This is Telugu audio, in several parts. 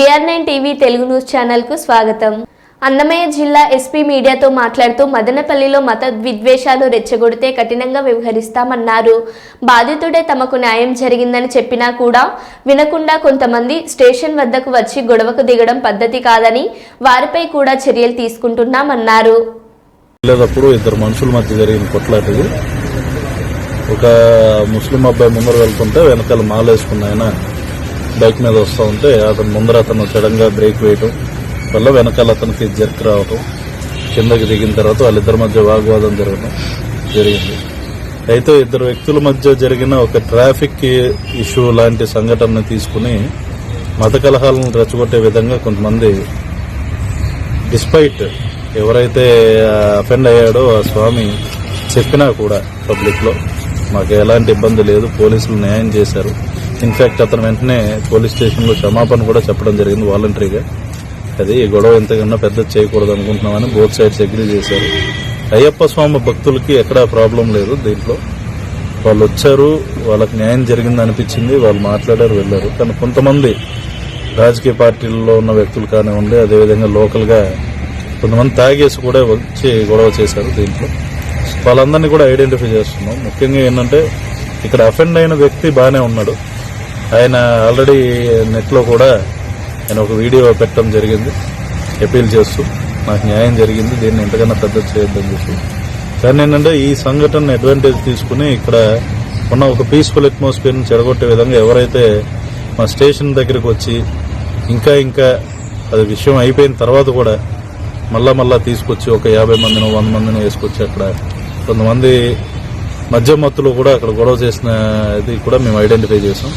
నైన్ టీవీ తెలుగు న్యూస్ ఛానల్కు స్వాగతం. అన్నమయ్య జిల్లా ఎస్పీ మీడియాతో మాట్లాడుతూ మదనపల్లిలో మత విద్వేషాలు రెచ్చగొడితే కఠినంగా వ్యవహరిస్తామన్నారు. బాధితుడే తమకు న్యాయం జరిగిందని చెప్పినా కూడా వినకుండా కొంతమంది స్టేషన్ వద్దకు వచ్చి గొడవకు దిగడం పద్ధతి కాదని వారిపై కూడా చర్యలు తీసుకుంటున్నామన్నారు. ఇద్దరు మనుషుల మధ్య జరిగిన కొట్లాటది ఒక ముస్లిం అబ్బాయి ముందర వెళ్తుంటే వెనకాల మాలేసుకున్న ఆయన బైక్ మీద వస్తూ ఉంటే అతను ముందర అతను సడన్గా బ్రేక్ వేయటం వల్ల వెనకాల అతనికి జర్క్ రావటం కిందకి దిగిన తర్వాత వాళ్ళిద్దరి మధ్య వాగ్వాదం జరగడం జరిగింది. అయితే ఇద్దరు వ్యక్తుల మధ్య జరిగిన ఒక ట్రాఫిక్ ఇష్యూ లాంటి సంఘటనను తీసుకుని మత కలహాలను రెచ్చగొట్టే విధంగా కొంతమంది డిస్పైట్ ఎవరైతే అఫెండ్ అయ్యాడో ఆ స్వామి చెప్పినా కూడా పబ్లిక్లో మాకు ఎలాంటి ఇబ్బంది లేదు పోలీసులు న్యాయం చేశారు. ఇన్ఫ్యాక్ట్ అతను వెంటనే పోలీస్ స్టేషన్లో క్షమాపణ కూడా చెప్పడం జరిగింది వాలంటరీగా. అది ఈ గొడవ ఎంతకన్నా పెద్ద చేయకూడదు అనుకుంటున్నామని బోత్ సైడ్స్ అగ్రీ చేశారు. అయ్యప్ప స్వామి భక్తులకి ఎక్కడా ప్రాబ్లం లేదు దీంట్లో. వాళ్ళు వచ్చారు వాళ్ళకి న్యాయం జరిగింది అనిపించింది వాళ్ళు మాట్లాడారు వెళ్ళారు. కానీ కొంతమంది రాజకీయ పార్టీల్లో ఉన్న వ్యక్తులు కానివ్వండి అదేవిధంగా లోకల్గా కొంతమంది తాగేసి కూడా వచ్చి గొడవ చేశారు దీంట్లో. వాళ్ళందరినీ కూడా ఐడెంటిఫై చేస్తున్నాం. ముఖ్యంగా ఏంటంటే ఇక్కడ అఫెండ్ అయిన వ్యక్తి బాగానే ఉన్నాడు. ఆయన ఆల్రెడీ నెట్లో కూడా ఆయన ఒక వీడియో పెట్టడం జరిగింది. అపీల్ చేస్తూ నాకు న్యాయం జరిగింది దీన్ని ఎంతకన్నా పెద్ద చేయొద్దని చెప్పి. కానీ ఏంటంటే ఈ సంఘటన అడ్వాంటేజ్ తీసుకుని ఇక్కడ ఉన్న ఒక పీస్ఫుల్ అట్మాస్ఫియర్ని చెడగొట్టే విధంగా ఎవరైతే మా స్టేషన్ దగ్గరికి వచ్చి ఇంకా ఇంకా అది విషయం అయిపోయిన తర్వాత కూడా మళ్ళా మళ్ళా తీసుకొచ్చి ఒక యాభై మందిని వంద మందిని వేసుకొచ్చి అక్కడ కొంతమంది మధ్య మత్తులో కూడా అక్కడ గొడవ చేసిన ఇది కూడా మేము ఐడెంటిఫై చేసాం.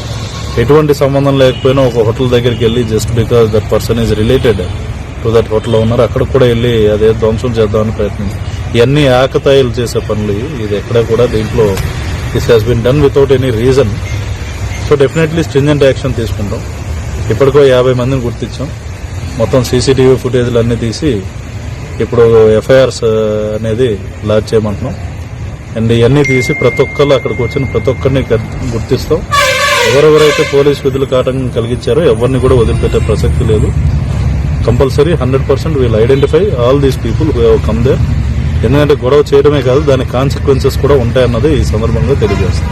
ఎటువంటి సంబంధం లేకపోయినా ఒక హోటల్ దగ్గరికి వెళ్ళి just because that person is related to that హోటల్లో ఉన్నారు అక్కడ కూడా వెళ్ళి అదే ధ్వంసం చేద్దామని ప్రయత్నించి. ఇవన్నీ ఆకతాయిలు చేసే పనులు ఇది ఎక్కడ కూడా దీంట్లో this has been done without any reason so definitely stringent action తీసుకుంటాం. ఇప్పటికో యాభై మందిని గుర్తించాం. మొత్తం సీసీటీవీ ఫుటేజ్లు అన్నీ తీసి ఇప్పుడు ఎఫ్ఐఆర్స్ అనేది లాంచ్ చేయమంటున్నాం. అండ్ ఇవన్నీ తీసి ప్రతి ఒక్కళ్ళు అక్కడికి వచ్చిన ప్రతి ఒక్కరిని గుర్తిస్తాం. ఎవరెవరైతే పోలీస్ విధులకు ఆటంకం కలిగించారో ఎవరిని కూడా వదిలిపెట్టే ప్రసక్తి లేదు. Compulsory hundred percent we'll identify all these people who come they. ఎందుకంటే గొడవ చేయడమే కాదు దాని కాన్సిక్వెన్సెస్ కూడా ఉంటాయన్నది ఈ సందర్భంగా తెలియజేస్తాం.